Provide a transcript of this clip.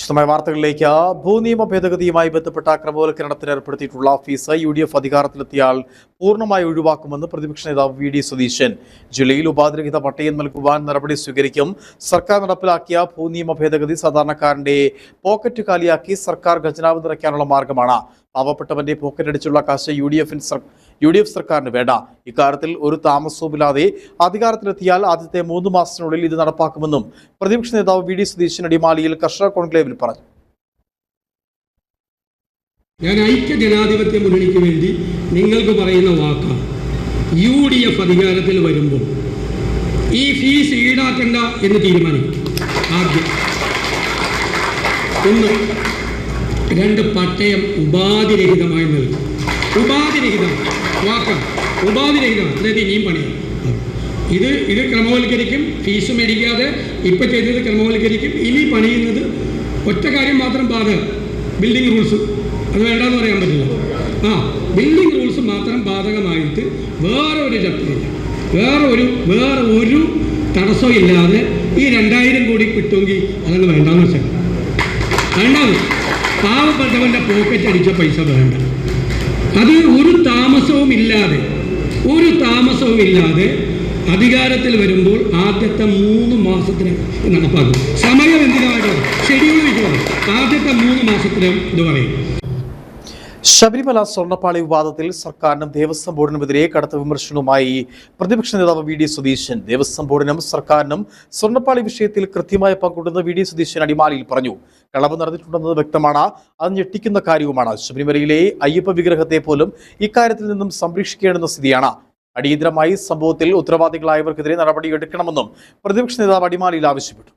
വിശദമായ വാർത്തകളിലേക്ക്. ഭൂനിയമ ഭേദഗതിയുമായി ബന്ധപ്പെട്ട ക്രമവൽക്കരണത്തിന് ഏർപ്പെടുത്തിയിട്ടുള്ള ഫീസ് യു ഡി എഫ് അധികാരത്തിലെത്തിയാൽ പൂർണമായി ഒഴിവാക്കുമെന്ന് പ്രതിപക്ഷ നേതാവ് വി ഡി സതീശൻ. ജില്ലയിൽ ഉപാധിരഹിത പട്ടയം നൽകുവാൻ നടപടി സ്വീകരിക്കും. സർക്കാർ നടപ്പിലാക്കിയ ഭൂനിയമ ഭേദഗതി സാധാരണക്കാരന്റെ പോക്കറ്റ് കാലിയാക്കി സർക്കാർ ഖജനാവ് നിറയ്ക്കാനുള്ള മാർഗമാണ്. പാവപ്പെട്ടവന്റെ പോക്കറ്റ് അടിച്ചുള്ള കാശ് യു ഡി എഫിൻ യു ഡി എഫ് സർക്കാരിന് വേണ്ട. ഇക്കാര്യത്തിൽ ഒരു താമസവുമില്ലാതെ അധികാരത്തിലെത്തിയാൽ ആദ്യത്തെ മൂന്ന് മാസത്തിനുള്ളിൽ ഇത് നടപ്പാക്കുമെന്നും പ്രതിപക്ഷ നേതാവ് വി ഡി സതീശൻ അടിമാലിയിൽ കർഷക കോൺക്ലേവിൽ പറഞ്ഞു. ഞാൻ ഐക്യ ജനാധിപത്യ മുന്നണിക്ക് വേണ്ടി നിങ്ങൾക്ക് പറയുന്ന വാക്കാണ് യു ഡി എഫ് അധികാരത്തിൽ വരുമ്പോൾ ഈ ഫീസ് ഈടാക്കണ്ട എന്ന് തീരുമാനിക്കും. ആദ്യം. ഒന്ന് രണ്ട് പട്ടയം ഉപാധിരഹിതമായി നൽകും. ഉപാധിരഹിതം. വാക്ക. ഉപാധിരഹിതം. അതായത് ഇനിയും പണിയാണ് ഇത് ഇത് ക്രമവൽക്കരിക്കും. ഫീസ് മേടിക്കാതെ ഇപ്പം ചെയ്തത് ക്രമവൽക്കരിക്കും. ഇനി പണിയുന്നത് ഒറ്റ കാര്യം മാത്രം ബാധക ബിൽഡിംഗ് റൂൾസ് അത് വേണ്ടെന്ന് പറയാൻ പറ്റില്ല. ആ ബിൽഡിംഗ് റൂൾസ് മാത്രം ബാധകമായിട്ട് വേറെ ഒരു ചട്ടമില്ല വേറെ ഒരു വേറെ ഒരു തടസ്സവും ഇല്ലാതെ ഈ രണ്ടായിരം കോടി കിട്ടുമെങ്കിൽ അതങ്ങ് വേണ്ടാന്ന് വെച്ചാൽ വേണ്ടാന്ന്. പാവപ്പെട്ടവന്റെ പോക്കറ്റ് അടിച്ച പൈസ വേണ്ട. അത് ഒരു താമസവും ഇല്ലാതെ ഒരു താമസവും ഇല്ലാതെ അധികാരത്തിൽ വരുമ്പോൾ ആദ്യത്തെ മൂന്ന് മാസത്തിന് നടപ്പാക്കും. സമയം എന്തിനാണ് ഷെഡ്യൂൾ വെക്കുന്നത് ആദ്യത്തെ മൂന്ന് മാസത്തിനും ഇത് പറയും. ശബരിമല സ്വർണപ്പാളി വിവാദത്തിൽ സർക്കാരിനും ദേവസ്വം ബോർഡിനുമെതിരെ കടുത്ത വിമർശനവുമായി പ്രതിപക്ഷ നേതാവ് വി ഡി സുധീശൻ ദേവസ്വം ബോർഡിനും സർക്കാരിനും സ്വർണപ്പാളി വിഷയത്തിൽ കൃത്യമായ പങ്കുണ്ടെന്ന് വി ഡി സുധീശൻ അടിമാലിയിൽ പറഞ്ഞു. കളവ് നടന്നിട്ടുണ്ടെന്നത് വ്യക്തമാണ്. അത് ഞെട്ടിക്കുന്ന കാര്യവുമാണ്. ശബരിമലയിലെ അയ്യപ്പ വിഗ്രഹത്തെ പോലും ഇക്കാര്യത്തിൽ നിന്നും സംരക്ഷിക്കേണ്ടുന്ന സ്ഥിതിയാണ്. അടിയന്തരമായി സംഭവത്തിൽ ഉത്തരവാദികളായവർക്കെതിരെ നടപടിയെടുക്കണമെന്നും പ്രതിപക്ഷ നേതാവ് അടിമാലിയിൽ ആവശ്യപ്പെട്ടു.